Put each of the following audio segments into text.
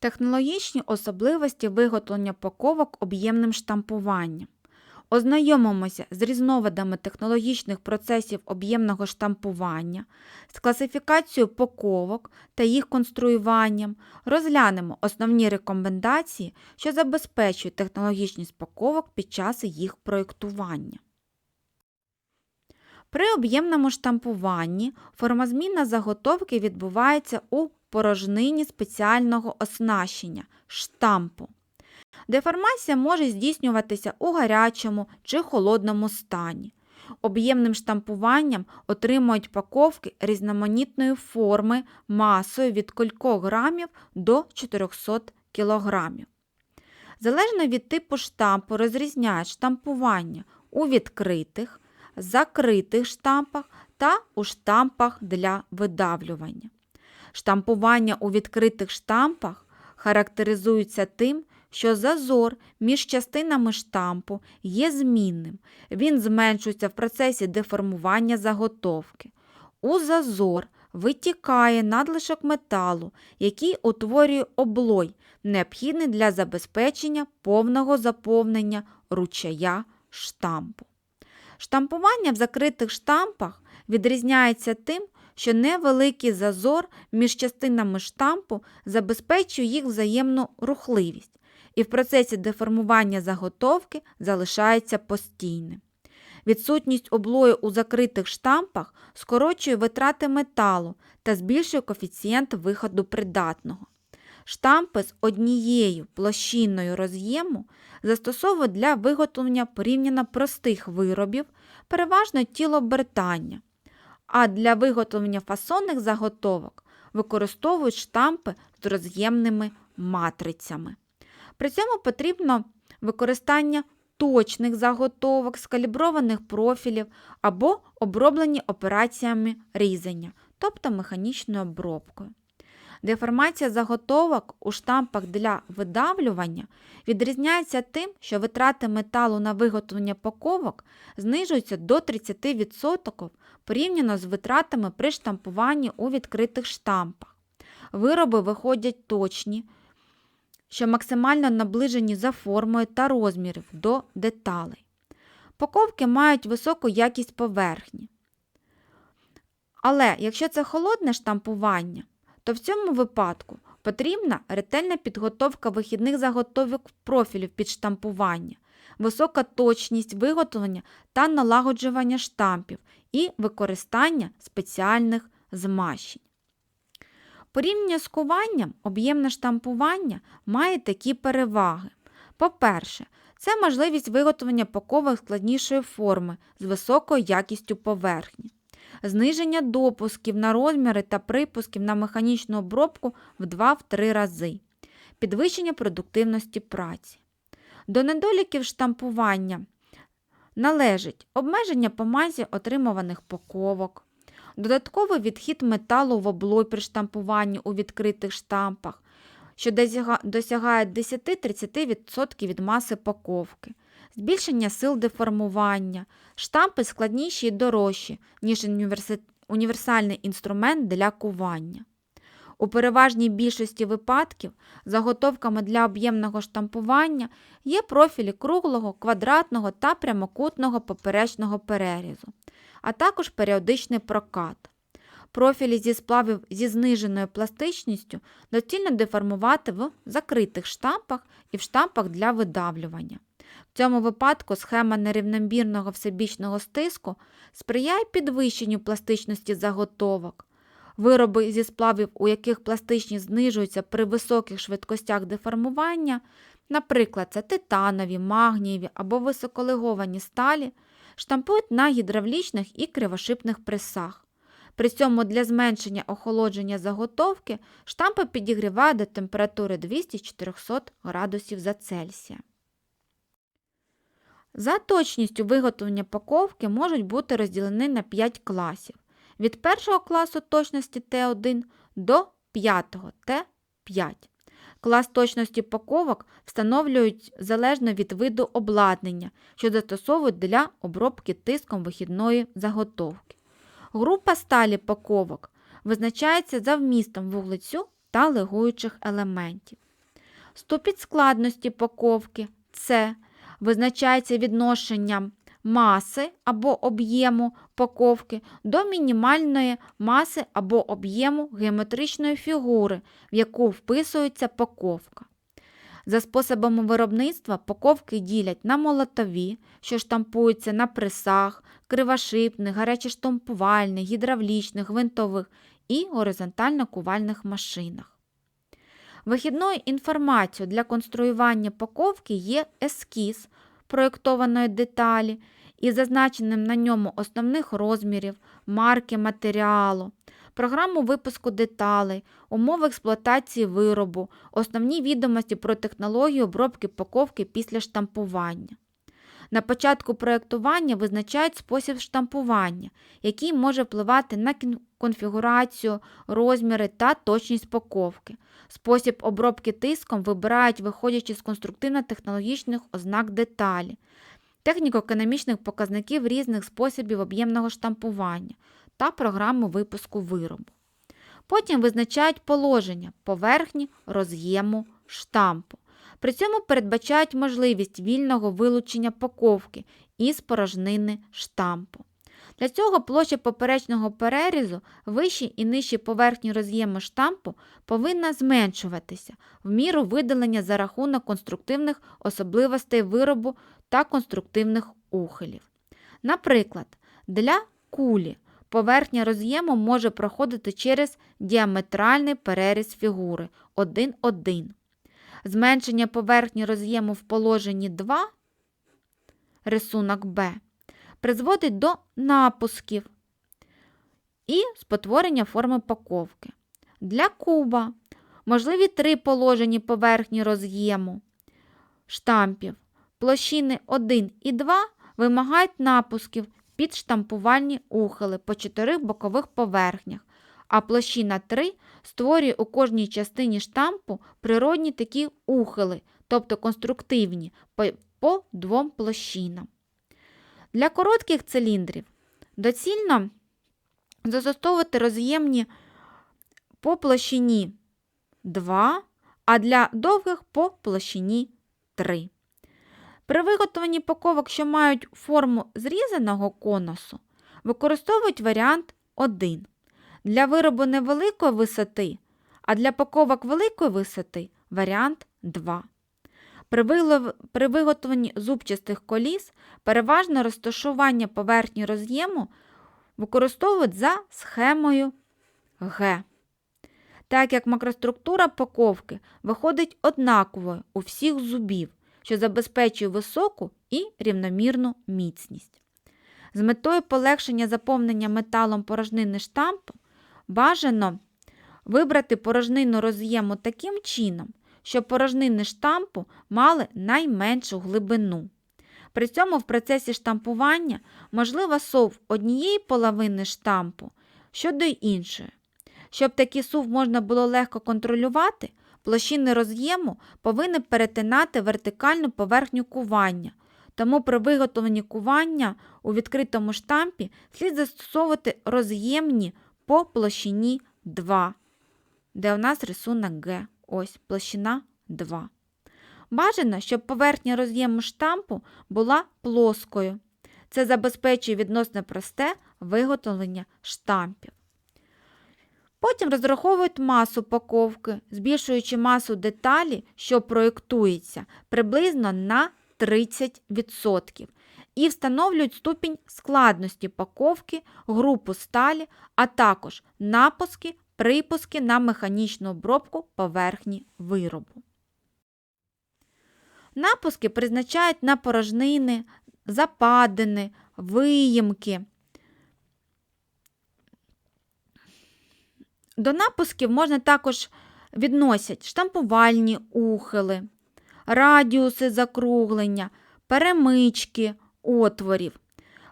Технологічні особливості виготовлення паковок об'ємним штампуванням. Ознайомимося з різновидами технологічних процесів об'ємного штампування, з класифікацією паковок та їх конструюванням, розглянемо основні рекомендації, що забезпечують технологічність паковок під час їх проєктування. При об'ємному штампуванні формозміна заготовки відбувається у порожнині спеціального оснащення штампу. Деформація може здійснюватися у гарячому чи холодному стані. Об'ємним штампуванням отримують паковки різноманітної форми масою від кількох грамів до 400 кілограмів. Залежно від типу штампу розрізняють штампування у відкритих, закритих штампах та у штампах для видавлювання. Штампування у відкритих штампах характеризується тим, що зазор між частинами штампу є змінним. Він зменшується в процесі деформування заготовки. У зазор витікає надлишок металу, який утворює облой, необхідний для забезпечення повного заповнення ручая штампу. Штампування в закритих штампах відрізняється тим, що невеликий зазор між частинами штампу забезпечує їх взаємну рухливість і в процесі деформування заготовки залишається постійним. Відсутність облою у закритих штампах скорочує витрати металу та збільшує коефіцієнт виходу придатного. Штампи з однією площиною роз'єму застосовують для виготовлення порівняно простих виробів, переважно тілобертання, а для виготовлення фасонних заготовок використовують штампи з роз'ємними матрицями. При цьому потрібно використання точних заготовок, скаліброваних профілів або оброблені операціями різання, тобто механічною обробкою. Деформація заготовок у штампах для видавлювання відрізняється тим, що витрати металу на виготовлення паковок знижуються до 30% порівняно з витратами при штампуванні у відкритих штампах. Вироби виходять точні, що максимально наближені за формою та розмірів до деталей. Паковки мають високу якість поверхні. Але якщо це холодне штампування, то в цьому випадку потрібна ретельна підготовка вихідних заготовок профілів під штампування, висока точність виготовлення та налагоджування штампів і використання спеціальних змащень. Порівняно з куванням, об'ємне штампування має такі переваги. По-перше, це можливість виготовлення паковок складнішої форми з високою якістю поверхні, зниження допусків на розміри та припусків на механічну обробку в 2-3 рази, підвищення продуктивності праці. До недоліків штампування належить обмеження по мазі отримуваних паковок, додатковий відхід металу в облой при штампуванні у відкритих штампах, що досягає 10-30% від маси паковки, збільшення сил деформування, штампи складніші і дорожчі, ніж універсальний інструмент для кування. У переважній більшості випадків заготовками для об'ємного штампування є профілі круглого, квадратного та прямокутного поперечного перерізу, а також періодичний прокат. Профілі зі сплавів зі зниженою пластичністю доцільно деформувати в закритих штампах і в штампах для видавлювання. В цьому випадку схема нерівномірного всебічного стиску сприяє підвищенню пластичності заготовок. Вироби зі сплавів, у яких пластичність знижується при високих швидкостях деформування, наприклад, це титанові, магнієві або високолеговані сталі, штампують на гідравлічних і кривошипних пресах. При цьому для зменшення охолодження заготовки штампи підігрівають до температури 200-400 градусів за Цельсія. За точністю виготовлення паковки можуть бути розділені на 5 класів. Від першого класу точності Т1 до 5 Т5. Клас точності паковок встановлюють залежно від виду обладнання, що застосовують для обробки тиском вихідної заготовки. Група сталі паковок визначається за вмістом вуглецю та легуючих елементів. Ступінь складності паковки С визначається відношенням маси або об'єму паковки до мінімальної маси або об'єму геометричної фігури, в яку вписується паковка. За способами виробництва паковки ділять на молотові, що штампуються на пресах, кривошипних, гарячештампувальних, гідравлічних, гвинтових і горизонтально-кувальних машинах. Вихідною інформацією для конструювання паковки є ескіз проєктованої деталі із зазначеним на ньому основних розмірів, марки матеріалу, програму випуску деталей, умови експлуатації виробу, основні відомості про технологію обробки паковки після штампування. На початку проєктування визначають спосіб штампування, який може впливати на конфігурацію, розміри та точність паковки. Спосіб обробки тиском вибирають, виходячи з конструктивно-технологічних ознак деталі, техніко-економічних показників різних способів об'ємного штампування та програму випуску виробу. Потім визначають положення поверхні, роз'єму, штампу. При цьому передбачають можливість вільного вилучення паковки із порожнини штампу. Для цього площа поперечного перерізу вищі і нижчі поверхні роз'єму штампу повинна зменшуватися в міру видалення за рахунок конструктивних особливостей виробу та конструктивних ухилів. Наприклад, для кулі поверхня роз'єму може проходити через діаметральний переріз фігури 1,1. Зменшення поверхні роз'єму в положенні 2 рисунок Б призводить до напусків і спотворення форми паковки. Для куба можливі три положені поверхні роз'єму штампів. Площини 1 і 2 вимагають напусків під штампувальні ухили по чотирьох бокових поверхнях, а площина 3 створює у кожній частині штампу природні такі ухили, тобто конструктивні, по, двом площинам. Для коротких циліндрів доцільно застосовувати роз'ємні по площині 2, а для довгих по площині 3. При виготовленні паковок, що мають форму зрізаного конусу, використовують варіант 1. Для виробу невеликої висоти, а для паковок великої висоти варіант 2. При, виготовленні зубчастих коліс переважно розташування поверхні роз'єму використовують за схемою Г. Так як макроструктура паковки виходить однаковою у всіх зубів, що забезпечує високу і рівномірну міцність. З метою полегшення заповнення металом порожнини штампу бажано вибрати порожнину роз'єму таким чином, щоб порожнини штампу мали найменшу глибину. При цьому в процесі штампування можливо сув однієї половини штампу щодо іншої. Щоб такий сув можна було легко контролювати, площини роз'єму повинні перетинати вертикальну поверхню кування, тому при виготовленні кування у відкритому штампі слід застосовувати роз'ємні по площині 2, де у нас рисунок Г. Ось площина 2. Бажано, щоб поверхня роз'єму штампу була плоскою. Це забезпечує відносно просте виготовлення штампів. Потім розраховують масу паковки, збільшуючи масу деталі, що проєктується, приблизно на 30%, і встановлюють ступінь складності паковки, групу сталі, а також напуски, припуски на механічну обробку поверхні виробу. Напуски призначають на порожнини, западини, виїмки. До напусків можна також відносять штампувальні ухили, радіуси закруглення, перемички отворів.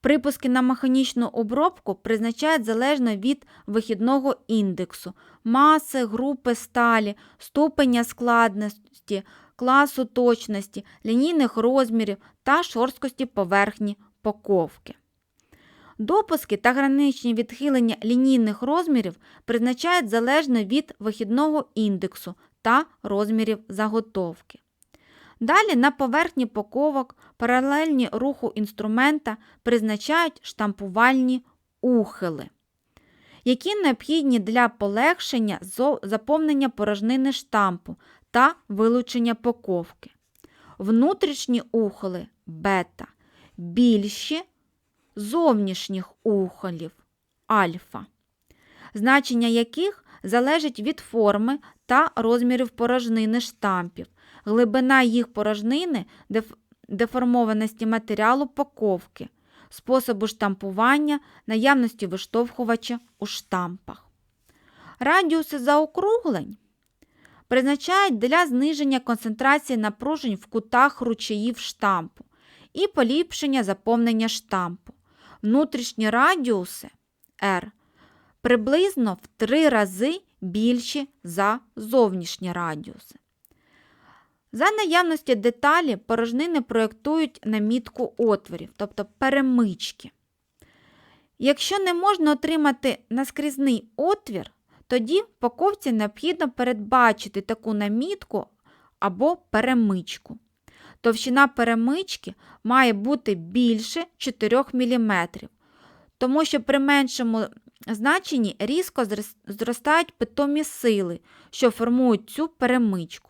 Припуски на механічну обробку призначають залежно від вихідного індексу, маси, групи сталі, ступеня складності, класу точності, лінійних розмірів та шорсткості поверхні паковки. Допуски та граничні відхилення лінійних розмірів призначають залежно від вихідного індексу та розмірів заготовки. Далі на поверхні паковок паралельні руху інструмента призначають штампувальні ухили, які необхідні для полегшення заповнення порожнини штампу та вилучення паковки. Внутрішні ухили бета більші зовнішніх ухолів альфа, значення яких залежить від форми та розмірів порожнини штампів, глибина їх порожнини, деформованості матеріалу паковки, способу штампування, наявності виштовхувача у штампах. Радіуси заокруглень призначають для зниження концентрації напружень в кутах ручаїв штампу і поліпшення заповнення штампу. Внутрішні радіуси R приблизно в три рази більші за зовнішні радіуси. За наявності деталі порожнини проєктують на мітку отворів, тобто перемички. Якщо не можна отримати наскрізний отвір, тоді паковці необхідно передбачити таку намітку або перемичку. Товщина перемички має бути більше 4 мм, тому що при меншому значенні різко зростають питомі сили, що формують цю перемичку.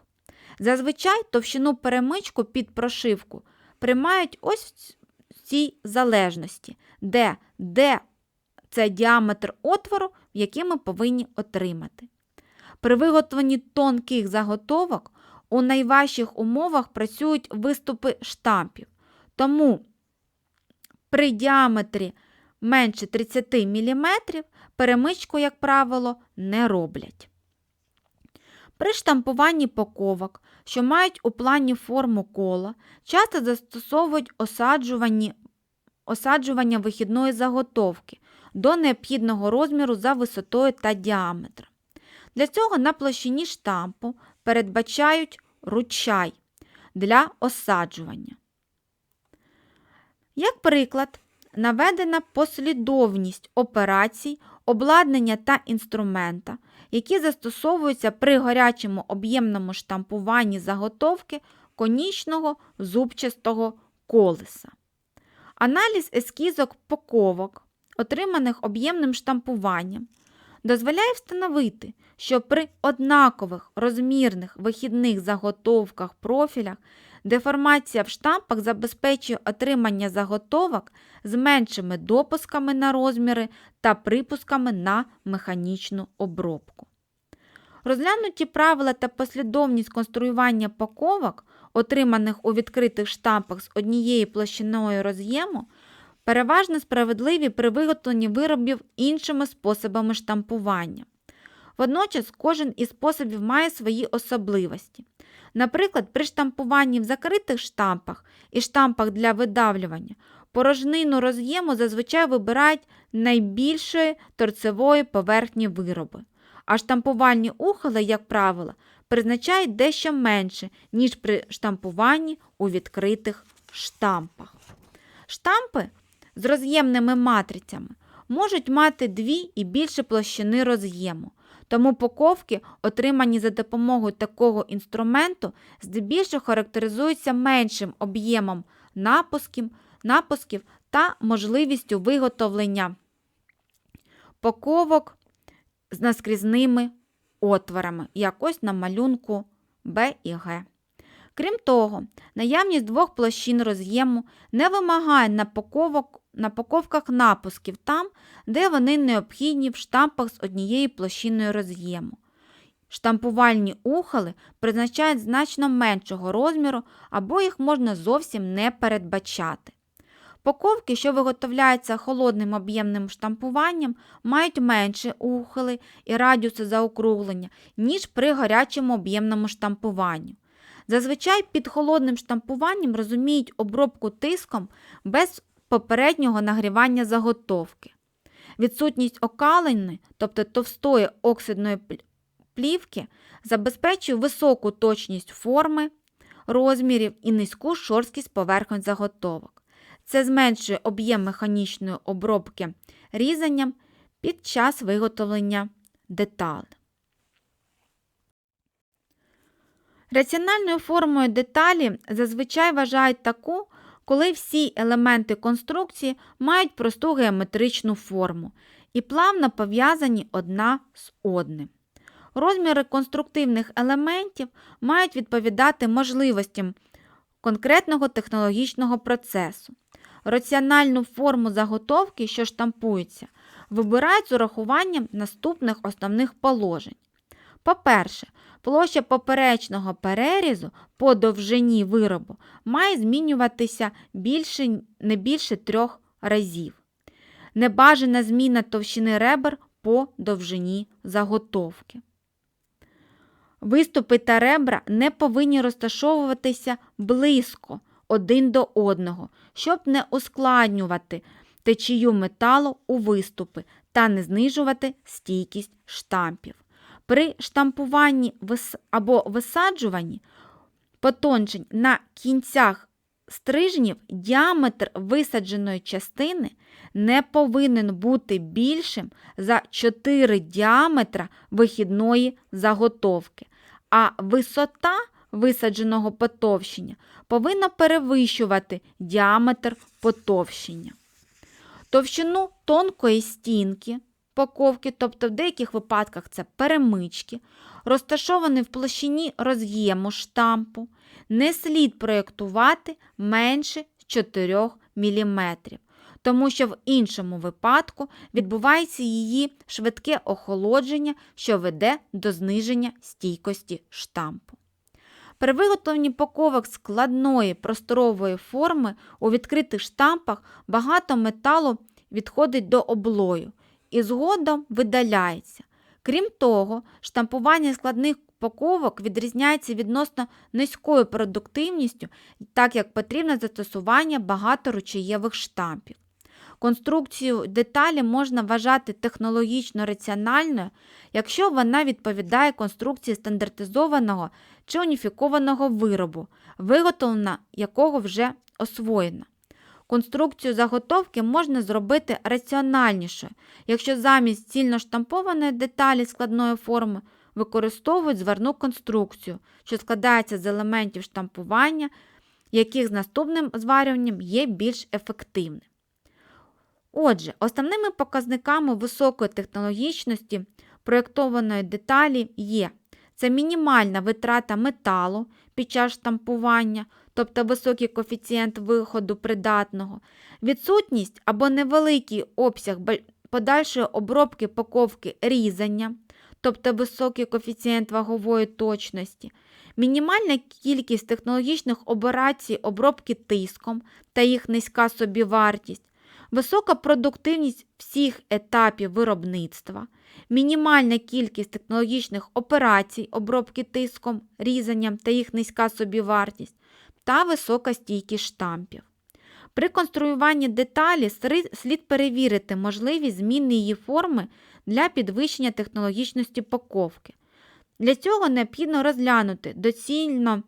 Зазвичай товщину перемичку під прошивку приймають ось в цій залежності, де, де це діаметр отвору, який ми повинні отримати. При виготовленні тонких заготовок у найважчих умовах працюють виступи штампів. Тому при діаметрі менше 30 мм перемичку, як правило, не роблять. При штампуванні паковок, що мають у плані форму кола, часто застосовують осаджування вихідної заготовки до необхідного розміру за висотою та діаметром. Для цього на площині штампу передбачають ручай для осаджування. Як приклад, наведена послідовність операцій, обладнання та інструмента, які застосовуються при гарячому об'ємному штампуванні заготовки конічного зубчастого колеса. Аналіз ескізок паковок, отриманих об'ємним штампуванням, дозволяє встановити, що при однакових розмірних вихідних заготовках профілях деформація в штампах забезпечує отримання заготовок з меншими допусками на розміри та припусками на механічну обробку. Розглянуті правила та послідовність конструювання паковок, отриманих у відкритих штампах з однією площиною роз'єму, переважно справедливі при виготовленні виробів іншими способами штампування. Водночас кожен із способів має свої особливості. Наприклад, при штампуванні в закритих штампах і штампах для видавлювання порожнину роз'єму зазвичай вибирають найбільшої торцевої поверхні вироби, а штампувальні ухили, як правило, призначають дещо менше, ніж при штампуванні у відкритих штампах. Штампи з роз'ємними матрицями можуть мати дві і більше площини роз'єму. Тому паковки, отримані за допомогою такого інструменту, здебільшого характеризуються меншим об'ємом напусків, напусків та можливістю виготовлення паковок з наскрізними отворами, як ось на малюнку Б і Г. Крім того, наявність двох площин роз'єму не вимагає на, паковок, на паковках напусків там, де вони необхідні в штампах з однією площиною роз'єму. Штампувальні ухили призначають значно меншого розміру або їх можна зовсім не передбачати. Паковки, що виготовляються холодним об'ємним штампуванням, мають менші ухили і радіуси заокруглення, ніж при гарячому об'ємному штампуванні. Зазвичай під холодним штампуванням розуміють обробку тиском без попереднього нагрівання заготовки. Відсутність окалини, тобто товстої оксидної плівки, забезпечує високу точність форми, розмірів і низьку шорсткість поверхонь заготовок. Це зменшує об'єм механічної обробки різанням під час виготовлення деталей. Раціональною формою деталі зазвичай вважають таку, коли всі елементи конструкції мають просту геометричну форму і плавно пов'язані одна з одним. Розміри конструктивних елементів мають відповідати можливостям конкретного технологічного процесу. Раціональну форму заготовки, що штампується, вибирають з урахуванням наступних основних положень. По-перше, площа поперечного перерізу по довжині виробу має змінюватися більше, не більше трьох разів. Небажана зміна товщини ребер по довжині заготовки. Виступи та ребра не повинні розташовуватися близько один до одного, щоб не ускладнювати течію металу у виступи та не знижувати стійкість штампів. При штампуванні або висаджуванні потончень на кінцях стрижнів діаметр висадженої частини не повинен бути більшим за 4 діаметра вихідної заготовки, а висота висадженого потовщення повинна перевищувати діаметр потовщення. Товщину тонкої стінки паковки, тобто в деяких випадках це перемички, розташовані в площині роз'єму штампу, не слід проєктувати менше 4 мм, тому що в іншому випадку відбувається її швидке охолодження, що веде до зниження стійкості штампу. При виготовленні паковок складної просторової форми у відкритих штампах багато металу відходить до облою і згодом видаляється. Крім того, штампування складних паковок відрізняється відносно низькою продуктивністю, так як потрібне застосування багаторучаєвих штампів. Конструкцію деталі можна вважати технологічно раціональною, якщо вона відповідає конструкції стандартизованого чи уніфікованого виробу, виготовлена якого вже освоєна. Конструкцію заготовки можна зробити раціональнішою, якщо замість цільно штампованої деталі складної форми використовують зварну конструкцію, що складається з елементів штампування, яких з наступним зварюванням є більш ефективним. Отже, основними показниками високої технологічності проєктованої деталі є це мінімальна витрата металу під час штампування, тобто високий коефіцієнт виходу придатного, відсутність або невеликий обсяг подальшої обробки паковки різання, тобто високий коефіцієнт вагової точності, мінімальна кількість технологічних операцій обробки тиском та їх низька собівартість, висока продуктивність всіх етапів виробництва, мінімальна кількість технологічних операцій обробки тиском, різанням та їх низька собівартість та висока стійкість штампів. При конструюванні деталі слід перевірити можливість зміни її форми для підвищення технологічності паковки. Для цього необхідно розглянути доцільно,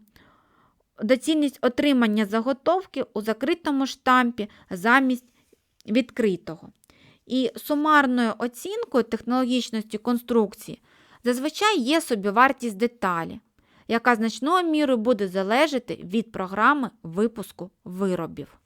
доцільність отримання заготовки у закритому штампі замість відкритого. І сумарною оцінкою технологічності конструкції зазвичай є собівартість деталі, яка значною мірою буде залежати від програми випуску виробів.